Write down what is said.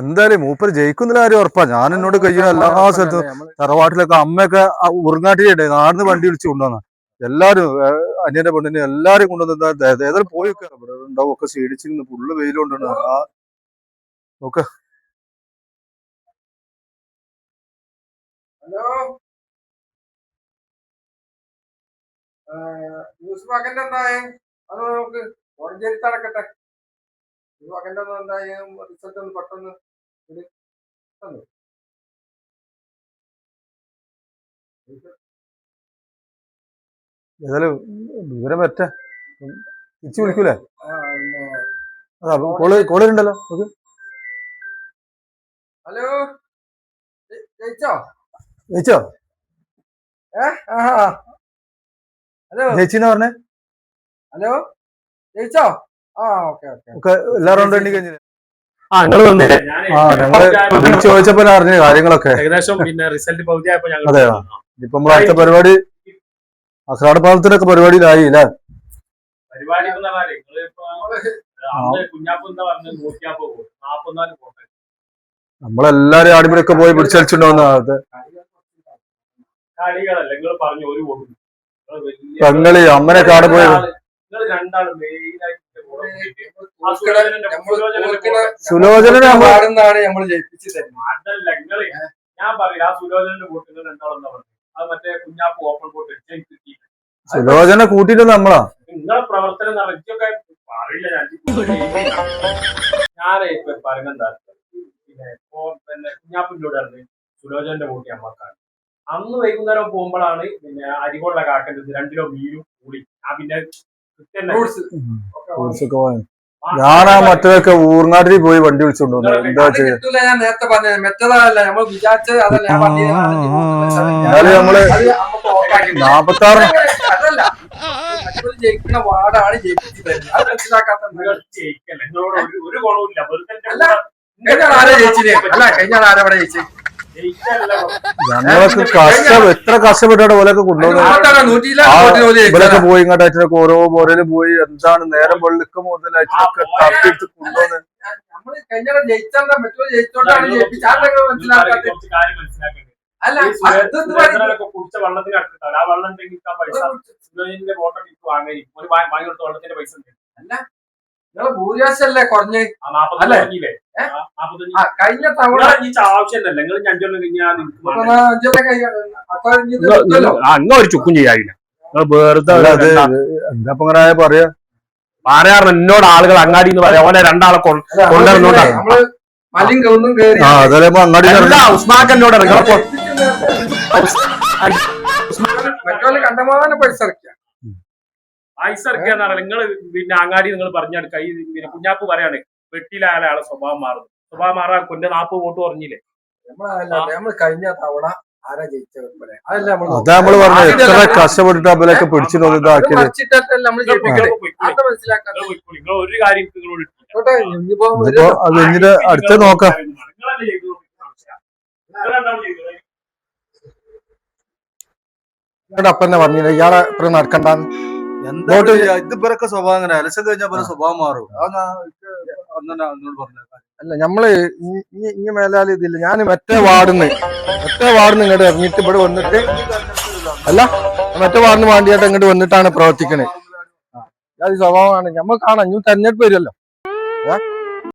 എന്തായാലും മൂപ്പർ ജയിക്കുന്നില്ല കാര്യം ഉറപ്പാ. ഞാൻ എന്നോട് കഴിയുന്ന എല്ലാ സ്ഥലത്തും തറവാട്ടിലൊക്കെ അമ്മയൊക്കെ ഉറങ്ങാട്ടിലുണ്ട് നാടിന്ന് വണ്ടി വിളിച്ച് കൊണ്ടുവന്ന. എല്ലാരും അന്യന്റെ പെണ്ണിനെ എല്ലാരും കൊണ്ടുവന്ന ഏതായാലും പോയി വെക്കാം. ഇവിടെ ഉണ്ടാവും ഒക്കെ ശീലിച്ചിരുന്നു ഫുള്ള് വെയിലുണ്ടാണ് ആ നോക്ക. ഹലോ? ന്യൂസ് മകന്റെ എന്തായേ? അത് നമുക്ക് ഓറഞ്ചേരി തടക്കട്ടെ യൂസ് മകന്റെ ഒന്ന് റിസൾട്ട് ഒന്ന് പെട്ടെന്ന്. ഇത് തന്നു. ഏതായാലും വിവരം പറ്റ തിരിച്ചു വിളിക്കൂലേ? അതാ കോൾ കോളിലുണ്ടല്ലോ ഓക്കെ ഹലോ? ജയി- ജയിച്ചോ? ജയിച്ചോ? ഹലോ? ജയിച്ചെന്ന് പറഞ്ഞേ? ഹലോ? ജയിച്ചോ? ആ ഓക്കെ ഓക്കെ എല്ലാ റൗണ്ട് എണ്ണി കഴിഞ്ഞില്ലേ ആ നിങ്ങൾ വന്നില്ലേ ആ ഞങ്ങൾ വിളിച്ചു ചോദിച്ചപ്പോ അറിഞ്ഞ കാര്യങ്ങളൊക്കെ. ഏകദേശം പിന്നെ റിസൾട്ട് പകുതിയായപ്പോ ഞങ്ങൾ അതെ. ഇപ്പൊ നമ്മൾ അടുത്ത പരിപാടി അസ്രാട് പാലത്തിനൊക്കെ പരിപാടിയിലായി അല്ലേ? പരിപാടി അന്ന് കുഞ്ഞാപ്പ് എന്താ പറഞ്ഞത്? പോകും നാപ്പത്തിനാല് നമ്മളെല്ലാരും ആടിമലൊക്കെ പോയി പിടിച്ചടിച്ചിട്ടുണ്ടോന്നാ അത് കളികളല്ല? നിങ്ങൾ പറഞ്ഞു ഒരു വോട്ട് പെങ്ങളി അമ്മനൊക്കെ കാട് പോയത് നിങ്ങൾ രണ്ടാളും മെയിൻ ആയിട്ട് പാടുന്നതാണ് സുലോചനെ നമ്മൾ ജയിപ്പിച്ചു തരുന്നത്. ഞാൻ പറയില്ല ആ സുലോചനന്റെ വോട്ട് നിങ്ങൾ രണ്ടാളും എന്താ അത് മറ്റേ കുഞ്ഞാപ്പ് ഓപ്പൺ വോട്ട് സുലോചന കൂട്ടിട്ട് നമ്മളാ? നിങ്ങളെ പ്രവർത്തനം പറയില്ല ഞാൻ ഞാനേ ഇപ്പൊ പറയുന്നെന്താ പിന്നെ ഇപ്പോ പിന്നെ കുഞ്ഞാപ്പിന്റെ സുലോചന്റെ കൂട്ടി അമ്മക്കാണ് അന്ന് വൈകുന്നേരം പോകുമ്പോഴാണ് പിന്നെ അരികൊള്ള കാക്കേണ്ടത് രണ്ടിലോ മീനും കൂടി. ഞാൻ പിന്നെ വാങ്ങി. ഞാനാ മറ്റൊക്കെ ഊർങ്ങാട്ടിൽ പോയി വണ്ടി വിളിച്ചോണ്ട് വന്നത്. എന്താ ചെയ്യുന്നത് ഞാൻ ഞാൻ നമ്മൾ നാപ്പത്താറ് ഒരു ഗുണവും ഇല്ല. കഴിഞ്ഞ ആരാ ജയിച്ചിനെ അല്ല കഴിഞ്ഞ ആൾ ആരാ ഇവിടെ ജയിച്ചത്? ജയിക്കാനല്ല ഞങ്ങളൊക്കെ കഷ്ടം എത്ര കഷ്ടപ്പെട്ടാണ് ഓലൊക്കെ കൊണ്ടുപോകുന്നത് ഇവരൊക്കെ പോയി ഇങ്ങോട്ട് അച്ഛനൊക്കെ ഓരോ പോരൽ പോയി എന്താണ് നേരം വെള്ളിക്ക മുതൽ അച്ഛനൊക്കെ തപ്പിട്ട് കൊണ്ടുപോകുന്നത് അല്ല കുടിച്ച വെള്ളത്തിന് അടുത്തിട്ടാണ്. ആ വെള്ളം ഉണ്ടെങ്കിൽ പൈസ. സുരേന്ദ്രന്റെ വോട്ടർ ഇട്ട് വാങ്ങി ഒരു വാങ്ങി കൊടുത്ത വെള്ളത്തിന്റെ പൈസ ഉണ്ട് നിങ്ങൾ കുറഞ്ഞ് ആ അല്ലേ? തുടങ്ങിയില്ലേ ഏ? ആ, കഴിഞ്ഞ തവണ ആവശ്യമല്ല നിങ്ങൾ അഞ്ചൊല്ലം കഴിഞ്ഞാൽ നിങ്ങൾ ഒരു ചുക്കും ചെയ്യാറില്ല വെറുതെ അല്ല, എന്താ പറയാ പറയാറ് എന്നോട് ആളുകൾ അങ്ങാടി എന്ന് പറയാം ഓനെ രണ്ടാളെ അല്ല, കൊണ്ടുവരുന്നോണ്ടാണ്. നമ്മൾ മലിം കൗന്നും കേറി ആ അതല്ലേ ഇപ്പൊ അങ്ങാടി എല്ലാ ഉസ്മാക്കന്നോട് ഇറങ്ങി മറ്റോൽ കണ്ടമാനം പൈസ ഇറക്കിയ എന്ന് പറയുന്നത് പറഞ്ഞാൽ നിങ്ങൾ പിന്നെ അങ്ങാടി നിങ്ങൾ പറഞ്ഞാണ്. ഈ പിന്നെ കുഞ്ഞാപ്പ് പറയാണ് വെട്ടിയിലായ ആളെ സ്വഭാവം മാറും. സ്വഭാവം മാറാൻ കൊന്റെ നാപ്പ് വോട്ട് പറഞ്ഞില്ലേ നമ്മൾ കഴിഞ്ഞ തവണ ആരാ? അതല്ല പറഞ്ഞത്. എത്ര കഷ്ടപ്പെട്ടിട്ട് ഒരു കാര്യം അടുത്ത നോക്കാം. അപ്പന്നെ പറഞ്ഞില്ല ഇയാളെ ഇത്ര നടക്കണ്ടെന്ന്. എന്താ ഇത് ഇവരൊക്കെ സ്വഭാവം അങ്ങനെ അലസം കഴിഞ്ഞാൽ പോലെ സ്വഭാവം മാറും. അന്ന് എന്നോട് പറഞ്ഞത്. അല്ല ഞമ്മൾ ഇനി മേലാൽ ഇതില്ല. ഞാൻ മറ്റേ വാർഡിന്ന് മറ്റേ വാർഡിന്ന് ഇങ്ങോട്ട് ഇറങ്ങിയിട്ട് ഇവിടെ വന്നിട്ട് അല്ല മറ്റേ വാർഡിന് വേണ്ടിയായിട്ട് ഇങ്ങോട്ട് വന്നിട്ടാണ് പ്രവർത്തിക്കണേ. അത് സ്വഭാവമാണ്. നമ്മൾ കാണാം ഇനി തെരഞ്ഞെടുപ്പ് വരുമല്ലോ.